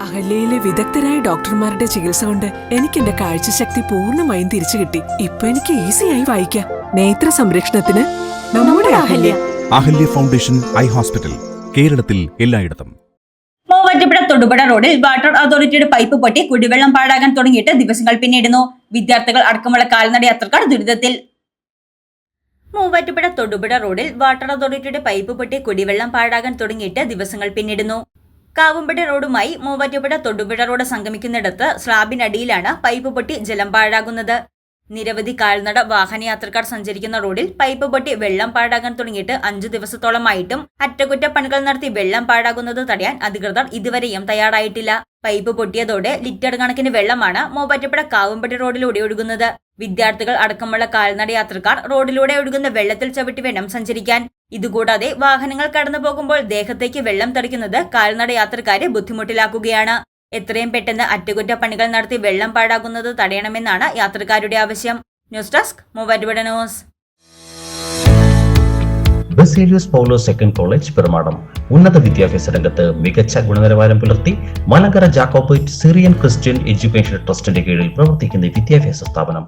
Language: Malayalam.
അഹല്യയിലെ വിദഗ്ധരായ ഡോക്ടർമാരുടെ ചികിത്സ കൊണ്ട് എനിക്ക് എന്റെ കാഴ്ചശക്തി പൂർണമായും തിരിച്ചു കിട്ടി. ഇപ്പൊ എനിക്ക് ഈസിയായി വായിക്കാം. നേത്ര സംരക്ഷണത്തിന് നമ്മുടെ Ahalya. Ahalya foundation eye hospital കേരളത്തിൽ എല്ലായിടത്തും. മൂവാറ്റുപുഴ തൊടുപുഴ റോഡിൽ വാട്ടർ അതോറിറ്റിയുടെ പൈപ്പ് പൊട്ടി കുടിവെള്ളം പാഴാകാൻ തുടങ്ങിയിട്ട് ദിവസങ്ങൾ പിന്നിടുന്നു. വിദ്യാർത്ഥികൾ അടക്കമുള്ള കാൽനട യാത്രക്കാർ ദുരിതത്തിൽ. മൂവാറ്റുപുഴ തൊടുപുഴ റോഡിൽ വാട്ടർ അതോറിറ്റിയുടെ പൈപ്പ് പൊട്ടി കുടിവെള്ളം പാഴാകാൻ തുടങ്ങിയിട്ട് ദിവസങ്ങൾ പിന്നിടുന്നു. കാവുമ്പടി റോഡുമായി മൂവാറ്റുപുഴ തൊടുപുഴ റോഡ് സംഗമിക്കുന്നിടത്ത് സ്ലാബിനടിയിലാണ് പൈപ്പ് പൊട്ടി ജലം പാഴാകുന്നത്. നിരവധി കാൽനട വാഹനയാത്രക്കാർ സഞ്ചരിക്കുന്ന റോഡിൽ പൈപ്പ് പൊട്ടി വെള്ളം പാഴാകാൻ തുടങ്ങിയിട്ട് അഞ്ചു ദിവസത്തോളമായിട്ടും അറ്റകുറ്റപ്പണികൾ നടത്തി വെള്ളം പാഴാകുന്നത് തടയാൻ അധികൃതർ ഇതുവരെയും തയ്യാറായിട്ടില്ല. പൈപ്പ് പൊട്ടിയതോടെ ലിറ്റർ കണക്കിന് വെള്ളമാണ് മൂവാറ്റുപുഴ കാവുംപട്ടി റോഡിലൂടെ ഒഴുകുന്നത്. വിദ്യാർത്ഥികൾ അടക്കമുള്ള കാൽനട യാത്രക്കാർ റോഡിലൂടെ ഒഴുകുന്ന വെള്ളത്തിൽ ചവിട്ടി വേണം സഞ്ചരിക്കാൻ. ഇതുകൂടാതെ വാഹനങ്ങൾ കടന്നു പോകുമ്പോൾ ദേഹത്തേക്ക് വെള്ളം തടിക്കുന്നത് കാൽനട യാത്രക്കാരെ ബുദ്ധിമുട്ടിലാക്കുകയാണ്. എത്രയും പെട്ടെന്ന് അറ്റകുറ്റപ്പണികൾ നടത്തി വെള്ളം പാഴാകുന്നത് തടയണമെന്നാണ് യാത്രക്കാരുടെ ആവശ്യം. News desk Muvattupuzha Baselius Paulo second college Perumadam. ഉന്നത വിദ്യാഭ്യാസ രംഗത്ത് മികച്ച ഗുണനിലവാരം പുലർത്തി Malankara Jacobite Syrian Christian education ട്രസ്റ്റിന്റെ കീഴിൽ പ്രവർത്തിക്കുന്ന വിദ്യാഭ്യാസ സ്ഥാപനം.